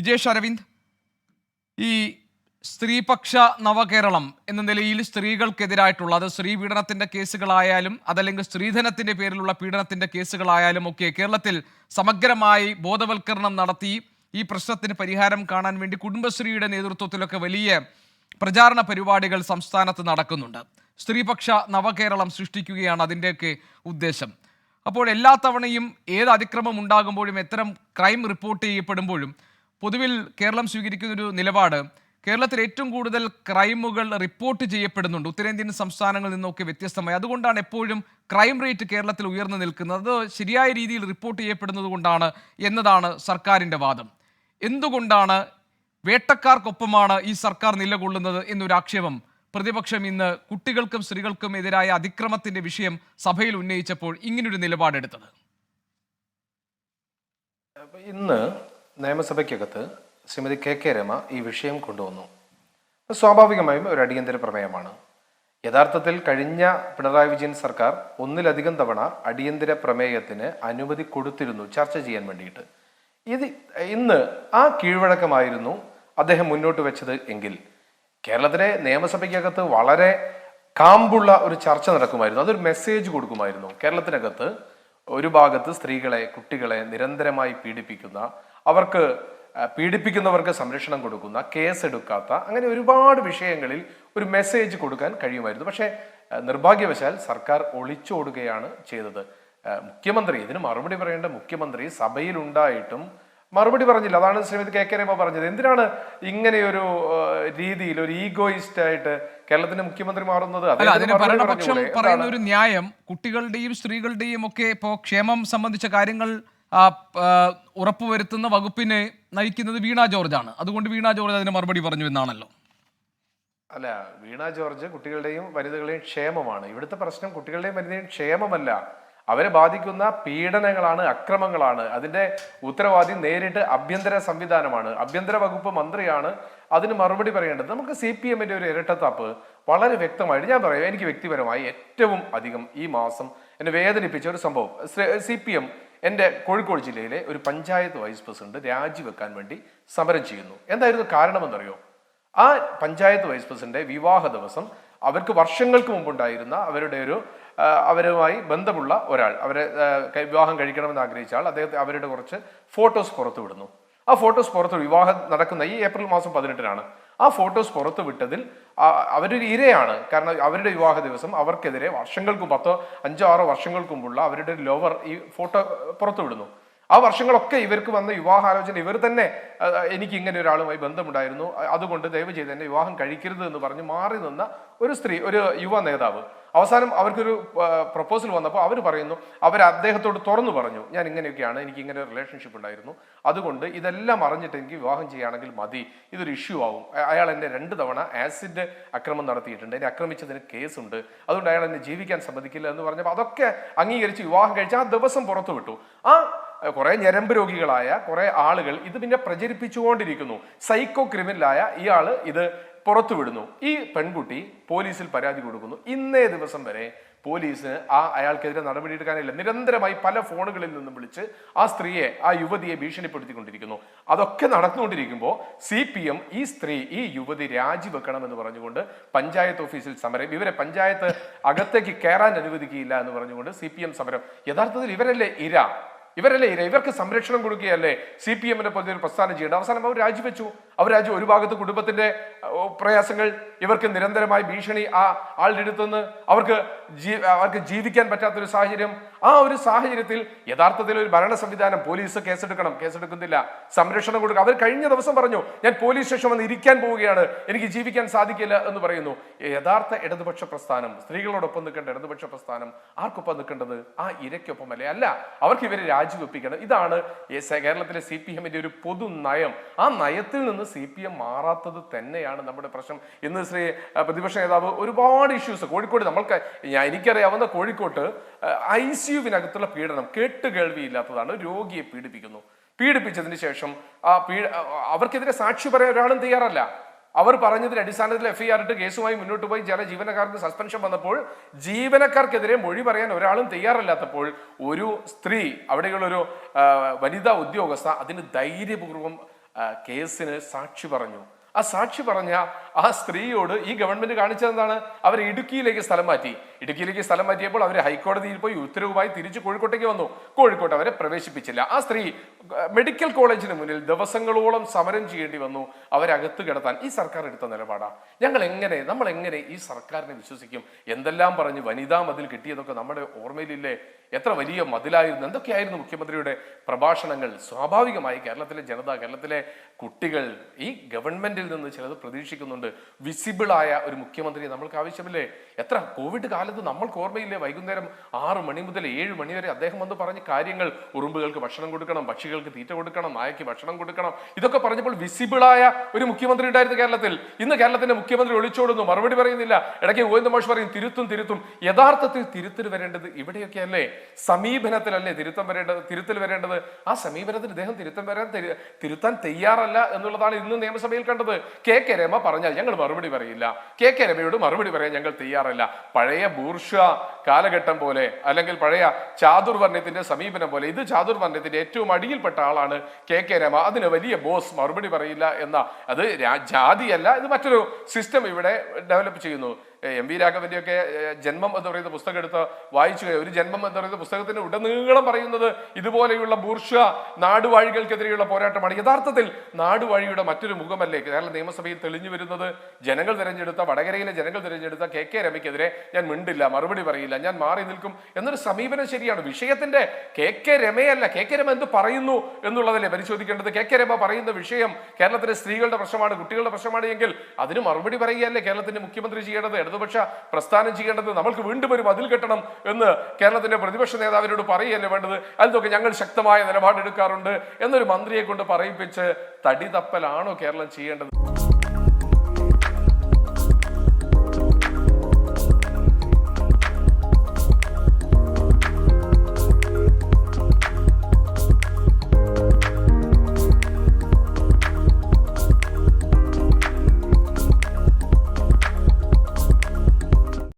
വിജേഷ് അരവിന്ദ്. ഈ സ്ത്രീപക്ഷ നവകേരളം എന്ന നിലയിൽ സ്ത്രീകൾക്കെതിരായിട്ടുള്ള അത് സ്ത്രീ പീഡനത്തിന്റെ കേസുകളായാലും അതല്ലെങ്കിൽ സ്ത്രീധനത്തിന്റെ പേരിലുള്ള പീഡനത്തിന്റെ കേസുകളായാലും ഒക്കെ കേരളത്തിൽ സമഗ്രമായി ബോധവൽക്കരണം നടത്തി ഈ പ്രശ്നത്തിന് പരിഹാരം കാണാൻ വേണ്ടി കുടുംബശ്രീയുടെ നേതൃത്വത്തിലൊക്കെ വലിയ പ്രചാരണ പരിപാടികൾ സംസ്ഥാനത്ത് നടക്കുന്നുണ്ട്. സ്ത്രീപക്ഷ നവകേരളം സൃഷ്ടിക്കുകയാണ് അതിന്റെയൊക്കെ ഉദ്ദേശം. അപ്പോൾ എല്ലാ തവണയും ഏത് അതിക്രമം ഉണ്ടാകുമ്പോഴും എത്തരം ക്രൈം റിപ്പോർട്ട് ചെയ്യപ്പെടുമ്പോഴും പൊതുവിൽ കേരളം സ്വീകരിക്കുന്ന ഒരു നിലപാട് കേരളത്തിൽ ഏറ്റവും കൂടുതൽ ക്രൈമുകൾ റിപ്പോർട്ട് ചെയ്യപ്പെടുന്നുണ്ട്. ഉത്തരേന്ത്യൻ സംസ്ഥാനങ്ങളിൽ നിന്നൊക്കെ വ്യത്യസ്തമായി. അതുകൊണ്ടാണ് എപ്പോഴും ക്രൈം റേറ്റ് കേരളത്തിൽ ഉയർന്നു നിൽക്കുന്നത്. അത് ശരിയായ രീതിയിൽ റിപ്പോർട്ട് ചെയ്യപ്പെടുന്നത് കൊണ്ടാണ് എന്നതാണ് സർക്കാരിന്റെ വാദം. എന്തുകൊണ്ടാണ് വേട്ടക്കാർക്കൊപ്പമാണ് ഈ സർക്കാർ നിലകൊള്ളുന്നത് എന്നൊരു ആക്ഷേപം? പ്രതിപക്ഷം ഇന്ന് കുട്ടികൾക്കും സ്ത്രീകൾക്കും എതിരായ അതിക്രമത്തിന്റെ വിഷയം സഭയിൽ ഉന്നയിച്ചപ്പോൾ ഇങ്ങനൊരു നിലപാടെടുത്തത്. ഇന്ന് നിയമസഭയ്ക്കകത്ത് ശ്രീമതി കെ കെ രമ ഈ വിഷയം കൊണ്ടുവന്നു. സ്വാഭാവികമായും ഒരു അടിയന്തര പ്രമേയമാണ്. യഥാർത്ഥത്തിൽ കഴിഞ്ഞ പിണറായി വിജയൻ സർക്കാർ ഒന്നിലധികം തവണ അടിയന്തര പ്രമേയത്തിന് അനുമതി കൊടുത്തിരുന്നു ചർച്ച ചെയ്യാൻ വേണ്ടിയിട്ട്. ഇത് ഇന്ന് ആ കീഴ്വഴക്കമായിരുന്നു അദ്ദേഹം മുന്നോട്ട് വെച്ചത് എങ്കിൽ. കേരളത്തിലെ നിയമസഭയ്ക്കകത്ത് വളരെ കാമ്പുള്ള ഒരു ചർച്ച നടക്കുമായിരുന്നു. അതൊരു മെസ്സേജ് കൊടുക്കുമായിരുന്നു. കേരളത്തിനകത്ത് ഒരു ഭാഗത്ത് സ്ത്രീകളെ കുട്ടികളെ നിരന്തരമായി പീഡിപ്പിക്കുന്ന അവർക്ക് പീഡിപ്പിക്കുന്നവർക്ക് സംരക്ഷണം കൊടുക്കുന്ന കേസ് എടുക്കാത്ത അങ്ങനെ ഒരുപാട് വിഷയങ്ങളിൽ ഒരു മെസ്സേജ് കൊടുക്കാൻ കഴിയുമായിരുന്നു. പക്ഷേ നിർഭാഗ്യവശാൽ സർക്കാർ ഒളിച്ചോടുകയാണ് ചെയ്തത്. മുഖ്യമന്ത്രി ഇതിന് മറുപടി പറയേണ്ട മുഖ്യമന്ത്രി സഭയിലുണ്ടായിട്ടും മറുപടി പറഞ്ഞില്ല. അതാണ് ശ്രീമതി കെ കെ രമ പറഞ്ഞത്. എന്തിനാണ് ഇങ്ങനെയൊരു രീതിയിൽ ഒരു ഈഗോയിസ്റ്റ് ആയിട്ട് കേരളത്തിന്റെ മുഖ്യമന്ത്രി മാറുന്നത്? ഭരണപക്ഷം പറയുന്ന ഒരു ന്യായം കുട്ടികളുടെയും സ്ത്രീകളുടെയും ഒക്കെ ഇപ്പോൾ ക്ഷേമം സംബന്ധിച്ച കാര്യങ്ങൾ ഉറപ്പുവരുത്തുന്ന വകുപ്പിനെ നയിക്കുന്നത് വീണ ആണ്. അതുകൊണ്ട് വീണ ജോർജ് അതിന് മറുപടി പറഞ്ഞു എന്നാണല്ലോ. അല്ല വീണ ജോർജ് കുട്ടികളുടെയും വനിതകളുടെയും ക്ഷേമമാണ്. ഇവിടുത്തെ പ്രശ്നം കുട്ടികളുടെയും വനിതയും ക്ഷേമമല്ല. അവരെ ബാധിക്കുന്ന പീഡനങ്ങളാണ് അക്രമങ്ങളാണ്. അതിന്റെ ഉത്തരവാദി നേരിട്ട് ആഭ്യന്തര സംവിധാനമാണ്. ആഭ്യന്തര വകുപ്പ് മന്ത്രിയാണ് അതിന് മറുപടി പറയേണ്ടത്. നമുക്ക് സി പി എമ്മിന്റെ ഒരു ഇരട്ടത്താപ്പ് വളരെ വ്യക്തമായിട്ട് ഞാൻ പറയാം. എനിക്ക് വ്യക്തിപരമായി ഏറ്റവും അധികം ഈ മാസം എന്നെ വേദനിപ്പിച്ച ഒരു സംഭവം. സി പി എം എന്റെ കോഴിക്കോട് ജില്ലയിലെ ഒരു പഞ്ചായത്ത് വൈസ് പ്രസിഡന്റ് രാജിവെക്കാൻ വേണ്ടി സമരം ചെയ്യുന്നു. എന്തായിരുന്നു കാരണമെന്നറിയോ? ആ പഞ്ചായത്ത് വൈസ് പ്രസിഡന്റ് വിവാഹ ദിവസം അവർക്ക് വർഷങ്ങൾക്ക് മുമ്പുണ്ടായിരുന്ന അവരുടെ ഒരു അവരുമായി ബന്ധമുള്ള ഒരാൾ. അവരെ വിവാഹം കഴിക്കണമെന്ന് ആഗ്രഹിച്ചാൽ അദ്ദേഹത്തെ അവരുടെ കുറച്ച് ഫോട്ടോസ് പുറത്തു വിടുന്നു ആ ഫോട്ടോസ് പുറത്ത് വിവാഹം നടക്കുന്ന ഈ ഏപ്രിൽ മാസം പതിനെട്ടിനാണ്. ആ ഫോട്ടോസ് പുറത്തു വിട്ടതിൽ അവരൊരു ഇരയാണ്. കാരണം അവരുടെ വിവാഹ ദിവസം അവർക്കെതിരെ വർഷങ്ങൾക്കും പത്തോ അഞ്ചോ ആറോ വർഷങ്ങൾക്കുമുള്ള അവരുടെ ലോവർ ഈ ഫോട്ടോ പുറത്തു വിടുന്നു. ആ വർഷങ്ങളൊക്കെ ഇവർക്ക് വന്ന വിവാഹാലോചന ഇവർ തന്നെ എനിക്ക് ഇങ്ങനെ ഒരാളുമായി ബന്ധമുണ്ടായിരുന്നു. അതുകൊണ്ട് ദയവ് ചെയ്ത് എന്നെ വിവാഹം കഴിക്കരുത് എന്ന് പറഞ്ഞ് മാറി നിന്ന ഒരു സ്ത്രീ ഒരു യുവ നേതാവ്. അവസാനം അവർക്കൊരു പ്രപ്പോസൽ വന്നപ്പോൾ അവർ പറയുന്നു അവർ അദ്ദേഹത്തോട് തുറന്നു പറഞ്ഞു ഞാൻ ഇങ്ങനെയൊക്കെയാണ് എനിക്ക് ഇങ്ങനെ റിലേഷൻഷിപ്പ് ഉണ്ടായിരുന്നു. അതുകൊണ്ട് ഇതെല്ലാം അറിഞ്ഞിട്ട് എനിക്ക് വിവാഹം ചെയ്യുകയാണെങ്കിൽ മതി. ഇതൊരു ഇഷ്യൂ ആവും. അയാൾ എന്നെ രണ്ട് തവണ ആസിഡ് അക്രമം നടത്തിയിട്ടുണ്ട്. എന്നെ ആക്രമിച്ചതിന് കേസുണ്ട്. അതുകൊണ്ട് അയാൾ എന്നെ ജീവിക്കാൻ സമ്മതിക്കില്ല എന്ന് പറഞ്ഞപ്പോൾ അതൊക്കെ അംഗീകരിച്ച് വിവാഹം കഴിച്ച് ആ ദിവസം പുറത്തു വിട്ടു ആ കുറെ ഞരമ്പ് രോഗികളായ കുറേ ആളുകൾ ഇത് പിന്നെ പ്രചരിപ്പിച്ചുകൊണ്ടിരിക്കുന്നു. സൈക്കോ ക്രിമിനലായ ഇയാൾ ഇത് പുറത്തുവിടുന്നു. ഈ പെൺകുട്ടി പോലീസിൽ പരാതി കൊടുക്കുന്നു. ഇന്നേ ദിവസം വരെ പോലീസിന് ആ അയാൾക്കെതിരെ നടപടിയെടുക്കാനില്ല. നിരന്തരമായി പല ഫോണുകളിൽ നിന്നും വിളിച്ച് ആ സ്ത്രീയെ ആ യുവതിയെ ഭീഷണിപ്പെടുത്തിക്കൊണ്ടിരിക്കുന്നു. അതൊക്കെ നടന്നുകൊണ്ടിരിക്കുമ്പോൾ സി പി എം ഈ സ്ത്രീ ഈ യുവതി രാജിവെക്കണമെന്ന് പറഞ്ഞുകൊണ്ട് പഞ്ചായത്ത് ഓഫീസിൽ സമരം ഇവരെ പഞ്ചായത്ത് അകത്തേക്ക് കയറാൻ അനുവദിക്കുകയില്ല എന്ന് പറഞ്ഞുകൊണ്ട് സി സമരം. യഥാർത്ഥത്തിൽ ഇവരല്ലേ ഇര? ഇവരല്ലേ ഇവർക്ക് സംരക്ഷണം കൊടുക്കുകയല്ലേ? സി പി എമ്മിനെ പോലെ ഒരു പ്രസ്ഥാനം ചെയ്യേണ്ടത്. അവസാനം അവർ രാജിവെച്ചു. അവർ രാജ്യം ഒരു ഭാഗത്ത് കുടുംബത്തിന്റെ ഓ, പ്രയാസങ്ങൾ ഇവർക്ക് നിരന്തരമായി ഭീഷണി ആ ആളുടെ അടുത്തുനിന്ന് അവർക്ക് ജീ അവർക്ക് ജീവിക്കാൻ പറ്റാത്തൊരു സാഹചര്യം. ആ ഒരു സാഹചര്യത്തിൽ യഥാർത്ഥത്തിൽ ഒരു ഭരണ സംവിധാനം പോലീസ് കേസെടുക്കണം. കേസെടുക്കുന്നില്ല. സംരക്ഷണം കൊടുക്കുക അവർ കഴിഞ്ഞ ദിവസം പറഞ്ഞു ഞാൻ പോലീസ് സ്റ്റേഷൻ വന്ന് ഇരിക്കാൻ പോവുകയാണ്. എനിക്ക് ജീവിക്കാൻ സാധിക്കില്ല എന്ന് പറയുന്നു. യഥാർത്ഥ ഇടതുപക്ഷ പ്രസ്ഥാനം സ്ത്രീകളോടൊപ്പം നിൽക്കേണ്ട ഇടതുപക്ഷ പ്രസ്ഥാനം ആർക്കൊപ്പം നിൽക്കേണ്ടത്? ആ ഇരയ്ക്കൊപ്പം അല്ലേ അല്ല അവർക്ക് ഇവരെ രാജിവെപ്പിക്കണം. ഇതാണ് കേരളത്തിലെ സി പി എമ്മിന്റെ ഒരു പൊതു നയം. ആ നയത്തിൽ നിന്ന് സി പി എം മാറാത്തത് തന്നെയാണ് നമ്മുടെ പ്രശ്നം. ഇന്ന് ശ്രീ പ്രതിപക്ഷ നേതാവ് ഒരുപാട് ഇഷ്യൂസ് കോഴിക്കോട് നമ്മൾക്ക് എനിക്കറിയാവുന്ന കോഴിക്കോട്ട് ഐ സി യുവിനകത്തുള്ള പീഡനം കേട്ടുകേൾവിയില്ലാത്തതാണ് രോഗിയെ പീഡിപ്പിക്കുന്നു. പീഡിപ്പിച്ചതിന് ശേഷം ആ പീഡ അവർക്കെതിരെ സാക്ഷി പറയാൻ ഒരാളും തയ്യാറല്ല. അവർ പറഞ്ഞതിന്റെ അടിസ്ഥാനത്തിൽ എഫ്ഐആർ ഇട്ട് കേസുമായി മുന്നോട്ട് പോയി ചില ജീവനക്കാർക്ക് സസ്പെൻഷൻ വന്നപ്പോൾ ജീവനക്കാർക്കെതിരെ മൊഴി പറയാൻ ഒരാളും തയ്യാറല്ലാത്തപ്പോൾ ഒരു സ്ത്രീ അവിടെയുള്ള ഒരു വനിതാ ഉദ്യോഗസ്ഥ അതിന് ധൈര്യപൂർവം കേസിന് സാക്ഷി പറഞ്ഞു. ആ സാക്ഷി പറഞ്ഞ ആ സ്ത്രീയോട് ഈ ഗവൺമെന്റ് കാണിച്ചതെന്താണ്? അവർ ഇടുക്കിയിലേക്ക് സ്ഥലം മാറ്റി. ഇടുക്കിയിലേക്ക് സ്ഥലം മാറ്റിയപ്പോൾ അവർ ഹൈക്കോടതിയിൽ പോയി ഉത്തരവുമായി തിരിച്ച് കോഴിക്കോട്ടേക്ക് വന്നു. കോഴിക്കോട്ട് അവരെ പ്രവേശിപ്പിച്ചില്ല. ആ സ്ത്രീ മെഡിക്കൽ കോളേജിന് മുന്നിൽ ദിവസങ്ങളോളം സമരം ചെയ്യേണ്ടി വന്നു. അവരകത്ത് കിടത്താൻ ഈ സർക്കാർ എടുത്ത നിലപാടാ. ഞങ്ങൾ എങ്ങനെ നമ്മൾ എങ്ങനെ ഈ സർക്കാരിനെ വിശ്വസിക്കും? എന്തെല്ലാം പറഞ്ഞ് വനിതാ മതിൽ കിട്ടിയതൊക്കെ നമ്മുടെ ഓർമ്മയിലില്ലേ? എത്ര വലിയ മതിലായിരുന്നു. എന്തൊക്കെയായിരുന്നു മുഖ്യമന്ത്രിയുടെ പ്രഭാഷണങ്ങൾ? സ്വാഭാവികമായി കേരളത്തിലെ ജനത കേരളത്തിലെ കുട്ടികൾ ഈ ഗവൺമെന്റിൽ നിന്ന് ചിലത് പ്രതീക്ഷിക്കുന്നുണ്ട്. ആയ ഒരു മുഖ്യമന്ത്രി നമ്മൾക്ക് ആവശ്യമില്ലേ? എത്ര കോവിഡ് കാലത്ത് നമ്മൾക്ക് ഓർമ്മയില്ലേ? വൈകുന്നേരം ആറ് മണി മുതൽ ഏഴ് മണി വരെ അദ്ദേഹം വന്ന് പറഞ്ഞ കാര്യങ്ങൾ. ഉറുമ്പുകൾക്ക് ഭക്ഷണം കൊടുക്കണം പക്ഷികൾക്ക് തീറ്റ കൊടുക്കണം നായക്ക് ഭക്ഷണം കൊടുക്കണം. ഇതൊക്കെ പറഞ്ഞപ്പോൾ ആയ ഒരു മുഖ്യമന്ത്രി ഉണ്ടായിരുന്നു കേരളത്തിൽ. ഇന്ന് കേരളത്തിന്റെ മുഖ്യമന്ത്രി ഒളിച്ചോടുന്നു. മറുപടി പറയുന്നില്ല. ഇടയ്ക്ക് ഗോവിന്ദ മോഷ് പറയും തിരുത്തും തിരുത്തും. യഥാർത്ഥത്തിൽ തിരുത്തൽ വരേണ്ടത് ഇവിടെയൊക്കെ അല്ലേ സമീപനത്തിലല്ലേ തിരുത്തം വരേണ്ടത് തിരുത്തൽ വരേണ്ടത്? ആ സമീപനത്തിൽ അദ്ദേഹം തിരുത്തം വരാൻ തെരി- തിരുത്താൻ തയ്യാറല്ല എന്നുള്ളതാണ് ഇന്ന് നിയമസഭയിൽ കണ്ടത്. കെ കെ രമ പറഞ്ഞാൽ ഞങ്ങൾ മറുപടി പറയില്ല. കെ കെ രമയോട് മറുപടി പറയാൻ ഞങ്ങൾ തയ്യാറല്ല. പഴയ ബൂർഷ കാലഘട്ടം പോലെ അല്ലെങ്കിൽ പഴയ ചാതുർവർണയത്തിന്റെ സമീപനം പോലെ ഇത് ചാതുർവർണയത്തിന്റെ ഏറ്റവും അടിയിൽപ്പെട്ട ആളാണ് കെ കെ രമ. അതിന് വലിയ ബോസ് മറുപടി പറയില്ല എന്ന അത് ജാതിയല്ല ഇത് മറ്റൊരു സിസ്റ്റം ഇവിടെ ഡെവലപ്പ് ചെയ്യുന്നു. എം വി രാഘവന്റെയൊക്കെ ജന്മം എന്ന് പറയുന്ന പുസ്തകം എടുത്ത് വായിച്ചു. ഒരു ജന്മം എന്ന് പറയുന്ന പുസ്തകത്തിന് ഉടനീളം പറയുന്നത് ഇതുപോലെയുള്ള ബൂർഷ നാടുവാഴികൾക്കെതിരെയുള്ള പോരാട്ടമാണ്. യഥാർത്ഥത്തിൽ നാടുവാഴിയുടെ മറ്റൊരു മുഖമല്ലേ? കേരള നിയമസഭയിൽ തെളിഞ്ഞു വരുന്നത് ജനങ്ങൾ തിരഞ്ഞെടുത്ത വടകരയിലെ ജനങ്ങൾ തിരഞ്ഞെടുത്ത കെ കെ രമയ്ക്കെതിരെ ഞാൻ മിണ്ടില്ല മറുപടി പറയില്ല ഞാൻ മാറി നിൽക്കും എന്നൊരു സമീപനം ശരിയാണ്. വിഷയത്തിന്റെ കെ കെ രമയല്ല കെ കെ രമ എന്ത് പറയുന്നു എന്നുള്ളതല്ലേ പരിശോധിക്കേണ്ടത്? കെ കെ രമ പറയുന്ന വിഷയം കേരളത്തിലെ സ്ത്രീകളുടെ പ്രശ്നമാണ് കുട്ടികളുടെ പ്രശ്നമാണ് എങ്കിൽ അതിന് മറുപടി പറയുകയല്ലേ കേരളത്തിന്റെ മുഖ്യമന്ത്രി ചെയ്യേണ്ടത്? ഇടതുപക്ഷ പ്രസ്ഥാനം ചെയ്യേണ്ടത് നമ്മൾക്ക് വീണ്ടും ഒരു മതിൽ കെട്ടണം എന്ന് കേരളത്തിന്റെ പ്രതിപക്ഷ നേതാവിനോട് പറയുകയല്ലേ വേണ്ടത്? അതിനൊക്കെ ഞങ്ങൾ ശക്തമായ നിലപാടെടുക്കാറുണ്ട് എന്നൊരു മന്ത്രിയെ കൊണ്ട് പറയിപ്പിച്ച് തടി തപ്പലാണോ കേരളം ചെയ്യേണ്ടത്?